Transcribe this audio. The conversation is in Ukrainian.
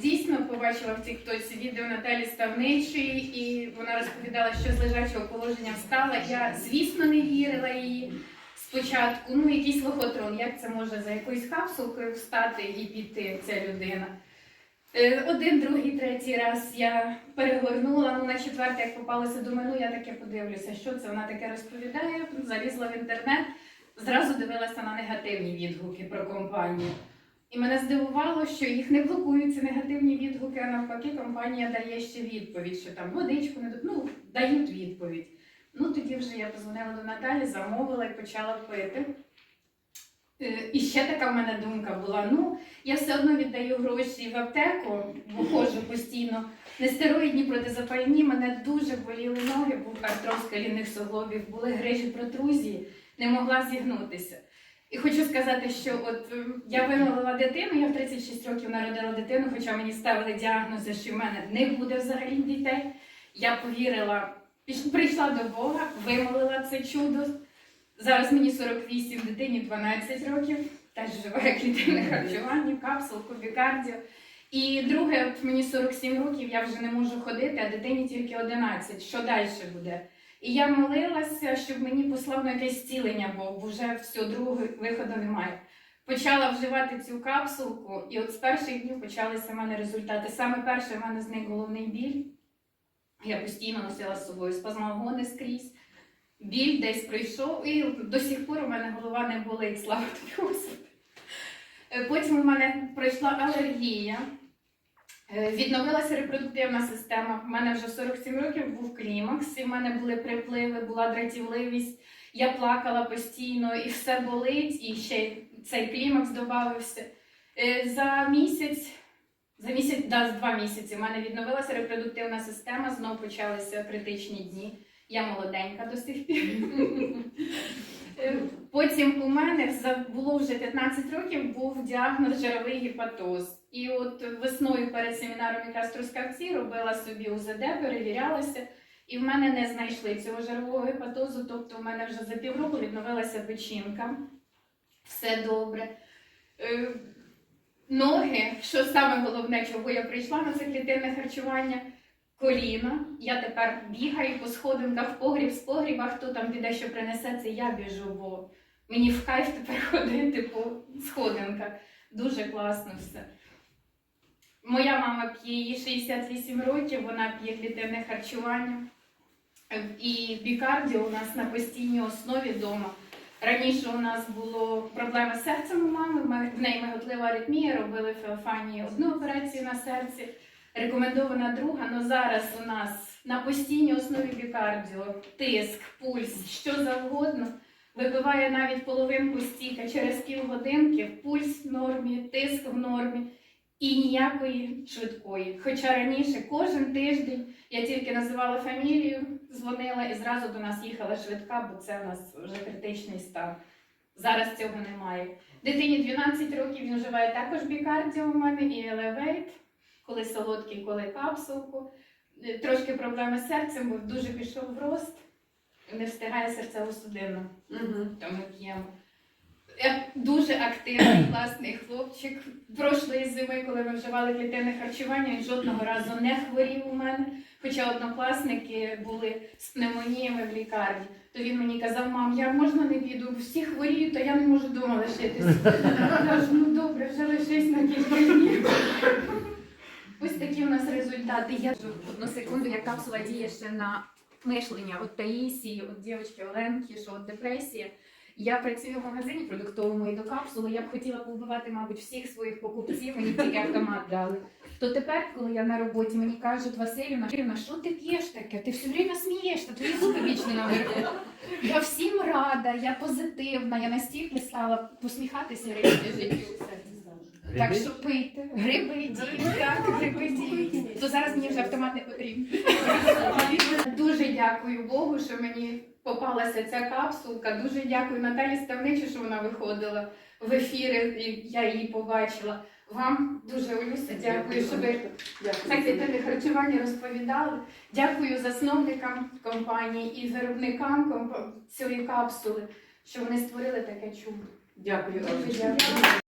Дійсно побачила в тіктоці відео Наталі Ставничої, і вона розповідала, що з лежачого положення встала. Я, звісно, не вірила їй спочатку. Ну, якийсь лохотрон, як це може за якоюсь капсулкою встати і піти ця людина. Е, Один, другий, третій раз я перегорнула. Ну на четвертий, як попалася до мене, я таке подивлюся, що це вона таке розповідає. Залізла в інтернет, зразу дивилася на негативні відгуки про компанію. І мене здивувало, що їх не блокують ці негативні відгуки, а навпаки, компанія дає ще відповідь, що там водичку не ну, дають відповідь. Ну тоді вже я позвонила до Наталі, замовила і почала пити. Е, І ще така в мене думка була: ну, я все одно віддаю гроші в аптеку, бо ходжу постійно. Нестероїдні протизапальні, мене дуже боліли ноги, був артроз колінних суглобів, були грижі протрузії, не могла зігнутися. І хочу сказати, що от ем, я вимовила дитину, я в 36 років народила дитину, хоча мені ставили діагнози, що в мене не буде взагалі дітей. Я повірила, прийшла до Бога, вимолила це чудо. Зараз мені 48, дитині 12 років, теж живе як клітинне харчування, капсулку, бікардіо. І друге, от мені 47 років, я вже не можу ходити, а дитині тільки 11. Що далі буде? І я молилася, щоб мені послав на якесь зцілення, бо вже все, другого виходу немає. Почала вживати цю капсулку, і от з перших днів почалися в мене результати. Саме перше в мене зник головний біль. Я постійно носила з собою спазмогони скрізь. Біль десь прийшов, і до сих пор у мене голова не болить, слава тобі. Е, Потім у мене пройшла алергія. Е, Відновилася репродуктивна система. У мене вже 47 років був клімакс, і в мене були припливи, була дратівливість. Я плакала постійно, і все болить, і ще цей клімакс додався. Е, За місяць, за місяць, да, з два місяці в мене відновилася репродуктивна система, знов почалися критичні дні. Я молоденька до сих пір. Потім у мене було вже 15 років, був діагноз жировий гепатоз. І от весною перед семінаром якраз Трускавці робила собі УЗД, перевірялася, і в мене не знайшли цього жирового гепатозу. Тобто, в мене вже за півроку відновилася печінка. Все добре. Е, Ноги, що саме головне, чого я прийшла на це клітинне харчування, коліна. Я тепер бігаю по сходинках в погріб з погріба, хто там піде, що принесе, це я біжу, бо мені в кайф тепер ходити по сходинках. Дуже класно все. Моя мама п'є їй 68 років, вона п'є клітинне харчування. І бікардіо у нас на постійній основі вдома. Раніше у нас було проблеми з серцем у мами, в неї миготлива аритмія, робили Феофанії одну операцію на серці, рекомендована друга, але зараз у нас на постійній основі бікардіо, тиск, пульс, що завгодно. Випиває навіть половинку стіка через півгодинки, пульс в нормі, тиск в нормі і ніякої швидкої. Хоча раніше кожен тиждень я тільки називала фамілію, дзвонила і зразу до нас їхала швидка, бо це у нас вже критичний стан. Зараз цього немає. Дитині 12 років він вживає також бікардіо у мене і елевейт, коли солодкий, коли капсулку. Е, Трошки проблеми з серцем, бо дуже пішов в рост, не встигає серцево-судинно то ми п'ємо. Я дуже активний, класний хлопчик. Прошлої зими, коли ми вживали клітинне харчування, він жодного разу не хворів у мене. Хоча однокласники були з пневмоніями в лікарні, то він мені казав, мам, я можна не піду, всі хворіють, то я не можу вдома лишитися. Я кажу, ну добре, вже лишись на кілька днів. Ось такі у нас результати. Я Одну секунду, як капсула діє ще на мишлення от Таїсії, от дівчинки Оленки, що от депресія. Я працюю в магазині продуктовому і до капсули. Я б хотіла повбивати, мабуть, всіх своїх покупців, мені тільки автомат дали. То тепер, коли я на роботі, мені кажуть, Василівна, Василівна, що ти п'єш таке? Ти все время смієшся, твої зуби вічно наверху. Я всім рада, я позитивна, я настільки стала посміхатися речі життю. Так що пийте, гриби діють. Автомат не потрібен. Дуже дякую Богу, що мені попалася ця капсулка. Дуже дякую Наталі Ставничі, що вона виходила в ефіри, і я її побачила. Вам дуже Олюся, дякую, що ви так клітинне харчування розповідали. Дякую засновникам компанії і виробникам комп- цієї капсули, що вони створили таке чудо. Дякую. Дуже дякую.